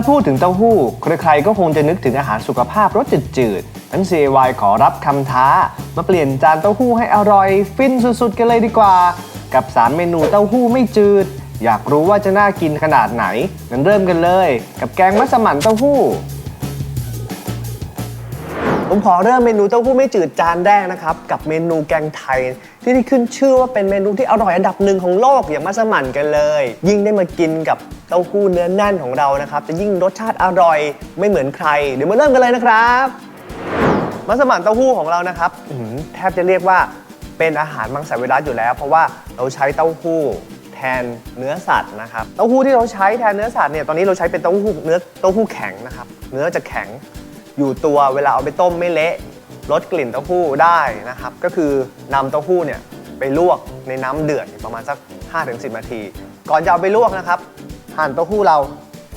ถ้าพูดถึงเต้าหู้ใครๆก็คงจะนึกถึงอาหารสุขภาพรสจืดๆนั้น CY ขอรับคำท้า มาเปลี่ยนจานเต้าหู้ให้อร่อย ฟินสุดๆ กันเลยดีกว่า กับ 3 เมนูเต้าหู้ไม่จืด อยากรู้ว่าจะน่ากินขนาดไหนงั้นเริ่มกันเลย กับแกงมัสมั่นเต้าหู้ ผมขอเริ่มเมนูเต้าหู้ไม่จืดจานแรกนะครับ กับเมนูแกงไทย ที่ได้ขึ้นชื่อว่าเป็นเมนูที่อร่อยอันดับหนึ่งของโลกอย่างมัสมั่นกันเลย ยิ่งได้มากินกับเต้าหู้เนื้อแน่นของเรานะครับ จะยิ่งรสชาติอร่อยไม่เหมือนใคร เดี๋ยวมาเริ่มกันเลยนะครับ มัสมั่นเต้าหู้ของเรานะครับแทบจะเรียกว่าเป็นอาหารมังสวิรัตอยู่แล้ว เพราะว่าเราใช้เต้าหู้แทนเนื้อสัตว์นะครับ เต้าหู้ที่เราใช้แทนเนื้อสัตว์เนี่ย ตอนนี้เราใช้เป็นเต้าหู้เนื้อเต้าหู้แข็งนะครับ เนื้อจะแข็ง อยู่ตัวเวลาเอาไปต้มไม่เละลดกลิ่นเต้าหู้ได้นะครับ ก็คือนำเต้าหู้เนี่ยไปลวกในน้ำเดือดประมาณสัก 5-10 นาที ก่อนจะเอาไปลวกนะครับหั่นเต้าหู้เรา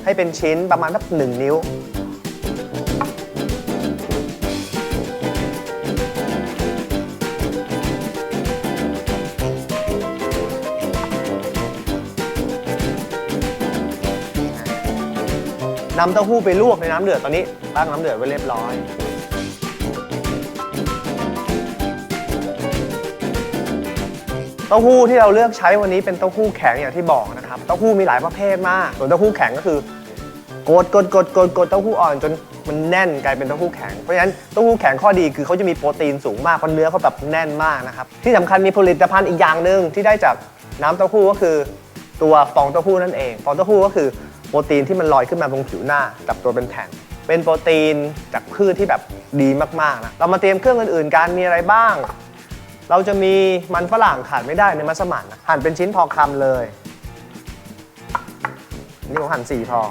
ให้เป็นชิ้นประมาณสักหนึ่งนิ้ว นำเต้าหู้ไปลวกในน้ำเดือดตอนนี้ตั้งน้ำเดือดไว้เรียบร้อยเต้าหู้ที่เราเลือกใช้วันนี้เป็นเต้าหู้แข็งอย่างที่บอกนะครับ เต้าหู้มีหลายประเภทมาก ส่วนเต้าหู้แข็งก็คือกดกดกดกดกดเต้าหู้อ่อนจนมันแน่นกลายเป็นเต้าหู้แข็ง เพราะฉะนั้นเต้าหู้แข็งข้อดีคือเขาจะมีโปรตีนสูงมากเพราะเนื้อเขาแบบแน่นมากนะครับ ที่สำคัญมีผลิตภัณฑ์อีกอย่างหนึ่งที่ได้จากน้ำเต้าหู้ก็คือตัวฟองเต้าหู้นั่นเอง ฟองเต้าหู้ก็คือ โปรตีนที่มันลอยขึ้นมาบนผิวหน้าจับตัวเป็นแผ่นเป็นโปรตีนจากพืชที่แบบดีมากๆนะเรามาเตรียมเครื่องอื่นๆกันมีอะไรบ้าง เราจะมีมันฝรั่งขาดไม่ได้ในมัสมั่นนะหั่นเป็นชิ้นพอคำเลยนี่ผมหั่นสี่พอ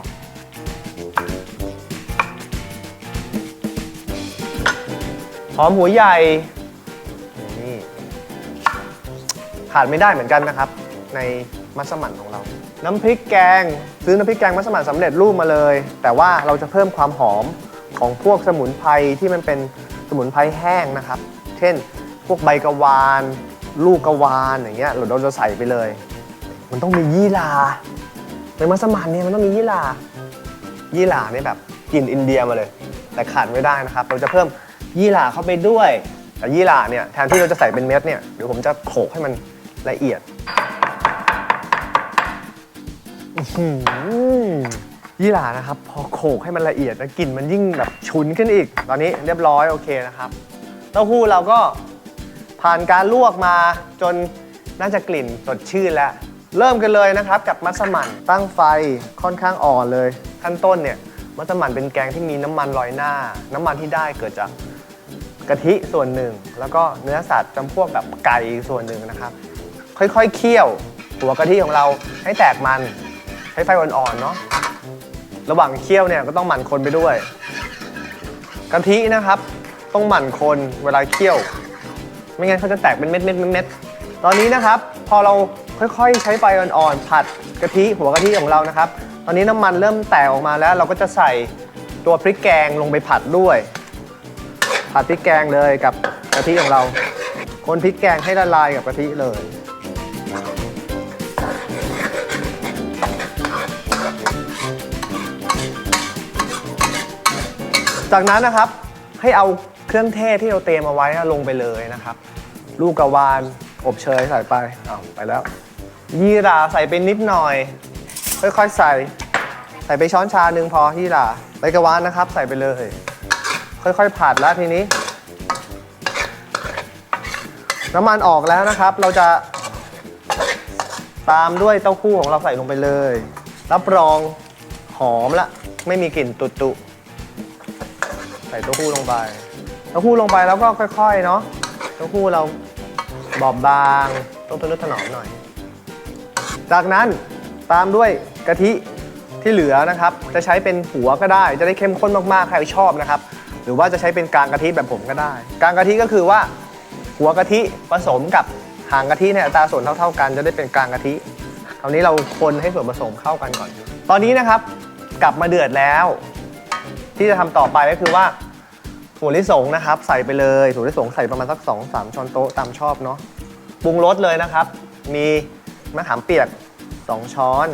หอมหัวใหญ่นี่ขาดไม่ได้เหมือนกันนะครับ ในมัสมั่นของเรา น้ำพริกแกง ซื้อน้ำพริกแกงมัสมั่นสำเร็จรูปมาเลย แต่ว่าเราจะเพิ่มความหอมของพวกสมุนไพรที่มันเป็นสมุนไพรแห้งนะครับ เช่น พวกใบกระวาน ลูกกระวานอย่างเงี้ยเราจะใส่ไปเลย มันต้องมียี่หร่าในมัสมั่นเนี่ยมันต้องมียี่หร่ายี่หร่าเนี่ยแบบกลิ่นอินเดียมาเลย แต่ขาดไม่ได้นะครับ เราจะเพิ่มยี่หร่าเข้าไปด้วยแต่ยี่หร่าเนี่ยแทนที่เราจะใส่เป็นเม็ดเนี่ยเดี๋ยวผมจะโขลกให้มันละเอียด อื้อหือยี่หร่านะครับ พอโขลกให้มันละเอียดนะกลิ่นมันยิ่งแบบฉุนขึ้นอีก ตอนนี้เรียบร้อยโอเคนะครับเต้าหู้เราก็ผ่านการลวกมาจนน่าจะกลิ่นสดชื่นแล้ว เริ่มกันเลยนะครับกับมัสมั่นตั้งไฟค่อนข้างอ่อนเลย ขั้นต้นเนี่ยมัสมั่นเป็นแกงที่มีน้ำมันลอยหน้า น้ำมันที่ได้เกิดจากกะทิส่วนหนึ่ง แล้วก็เนื้อสัตว์จำพวกแบบไก่ส่วนหนึ่งนะครับ ค่อยๆเคี่ยวหัวกะทิของเราให้แตกมัน ช้ไฟอ่อนๆเนาะระหว่างเคี่ยวเนี่ยก็ต้องหมั่นคนไปด้วยกะทินะครับ ต้องหมั่นคนเวลาเคี่ยว ไม่งั้นเขาจะแตกเป็นเม็ดเม็ดเม็ดตอนนี้นะครับ พอเราค่อยๆ ใช้ไฟอ่อนๆผัดกะทิหัวกะทิของเรานะครับ ตอนนี้น้ำมันเริ่มแตกออกมาแล้ว เราก็จะใส่ตัวพริกแกงลงไปผัดด้วย ผัดพริกแกงเลยกับกะทิของเรา คนพริกแกงให้ละลายกับกะทิเลย จากนั้นนะครับให้เอาเครื่องเทศที่เราเตรียมเอาไว้ลงไปเลยนะครับ ลูกกระวาน อบเชยใส่ไปเอาไปแล้ว ยี่หร่าใส่ไปนิดหน่อย ค่อยๆใส่ ใส่ไปช้อนชาหนึ่งพอยี่หร่าใบกระวานนะครับ ใส่ไปเลย ค่อยๆผัดแล้วทีนี้ น้ำมันออกแล้วนะครับ เราจะตามด้วยเต้าหู้ของเราใส่ลงไปเลย รับรองหอมละ ไม่มีกลิ่นตุตุๆ ใส่เต้าหู้ลงไป เต้าหู้ลงไปแล้วก็ค่อย ๆ เนาะ เต้าหู้เราบอบบางต้องทนุถนอมหน่อย จากนั้นตามด้วยกะทิที่เหลือนะครับ จะใช้เป็นหัวก็ได้ จะได้เข้มข้นมากๆ ใครชอบนะครับ หรือว่าจะใช้เป็นกลางกะทิแบบผมก็ได้ กลางกะทิก็คือว่า หัวกะทิผสมกับหางกะทิเนี่ยอัตราส่วนเท่า ๆ กัน จะได้เป็นกลางกะทิคราวนี้เราคนให้ส่วนผสมเข้ากันก่อน ตอนนี้นะครับกลับมาเดือดแล้ว ที่จะทำต่อไปก็คือว่าถั่วลิสงนะครับ ใส่ไปเลยถั่วลิสงใส่ประมาณสัก2อสช้อนโต๊ะตามชอบเนาะปรุงรสเลยนะครับ มีมะขามเปียก 2 ช้อน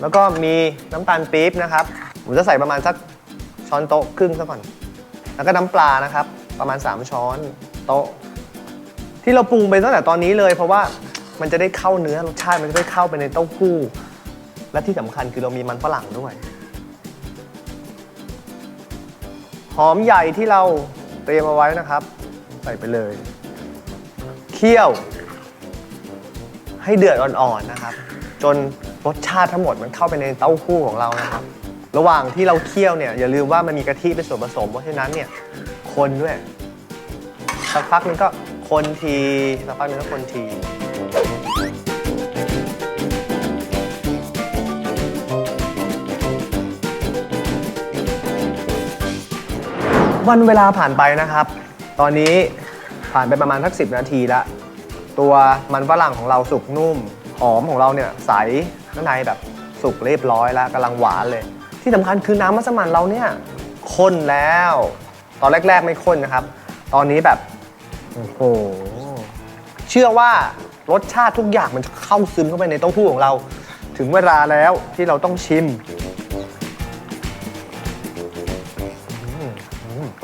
แล้วก็มีน้ำตาลปี๊บนะครับผมจะใส่ประมาณสักช้อนโต๊ะครึ่งซะก่อน แล้วก็น้ำปลานะครับ ประมาณ 3 ช้อนโต๊ะ ที่เราปรุงไปตั้งแต่ตอนนี้เลย เพราะว่ามันจะได้เข้าเนื้อรสชาติมันจะได้เข้าไปในเต้าหู้ และที่สำคัญคือเรามีมันฝรั่งด้วย หอมใหญ่ที่เราเตรียมเอาไว้นะครับ ใส่ไปเลย เคี่ยว ให้เดือดอ่อนๆนะครับ จนรสชาติทั้งหมดมันเข้าไปในเต้าหู้ของเรานะครับ ระหว่างที่เราเคี่ยวเนี่ยอย่าลืมว่ามันมีกะทิเป็นส่วนผสม เพราะฉะนั้นเนี่ยคนด้วยสักพักนึงก็คนทีสักพักนึงก็คนที วันเวลาผ่านไปนะครับ ตอนนี้ผ่านไปประมาณสักสินาทีล้วตัวมันฝรั่งของเราสุกนุ่ม หอมของเราเนี่ยใสข้างในแบบสุกเรียบร้อยแล้วกำลังหวานเลย ที่สำคัญคือน้ำมัสมั่นเราเนี่ยข้นแล้ว ตอนแรก ๆ ไม่ข้นนะครับ ตอนนี้แบบโอ้โหเชื่อว่ารสชาติทุกอย่างมันจะเข้าซึมเข้าไปในเต้าหู้ของเรา ถึงเวลาแล้วที่เราต้องชิม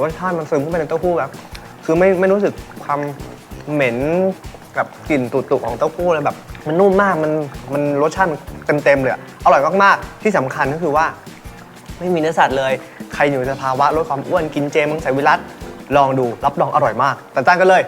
รสชาติมันซึมเข้าไปในเต้าหู้แบบคือไม่ไม่รู้สึกความเหม็นกับกลิ่นตุ่ๆของเต้าหู้เลยแบบ มันนุ่มมากมันมันรสชาติมันเต็มๆเลยอะอร่อยมากๆที่สำคัญก็คือว่า ไม่มีเนื้อสัตว์เลย ใครอยู่ในสภาวะลดความอ้วนกินเจมังสวิรัตลองดูรับรองอร่อยมากแต่จ้านกันเลย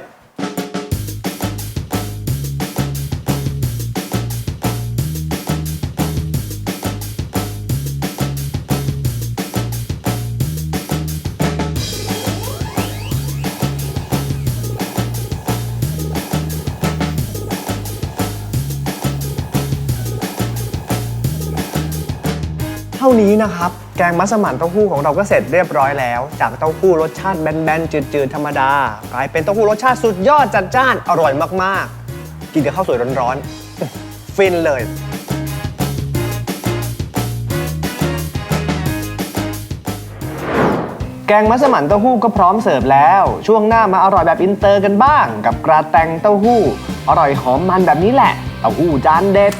เท่านี้นะครับ แกงมัสมั่นเต้าหู้ของเราก็เสร็จเรียบร้อยแล้ว จากเต้าหู้รสชาติแบนๆจืดๆธรรมดากลายเป็นเต้าหู้รสชาติสุดยอดจัดจ้านอร่อยมากๆ กินกับข้าวสวยร้อนๆฟินเลยแกงมัสมั่นเต้าหู้ก็พร้อมเสิร์ฟแล้ว ช่วงหน้ามาอร่อยแบบอินเตอร์กันบ้าง กับกระแตงเต้าหู้ อร่อยหอมมันแบบนี้แหละ เต้าหู้จานเด็ด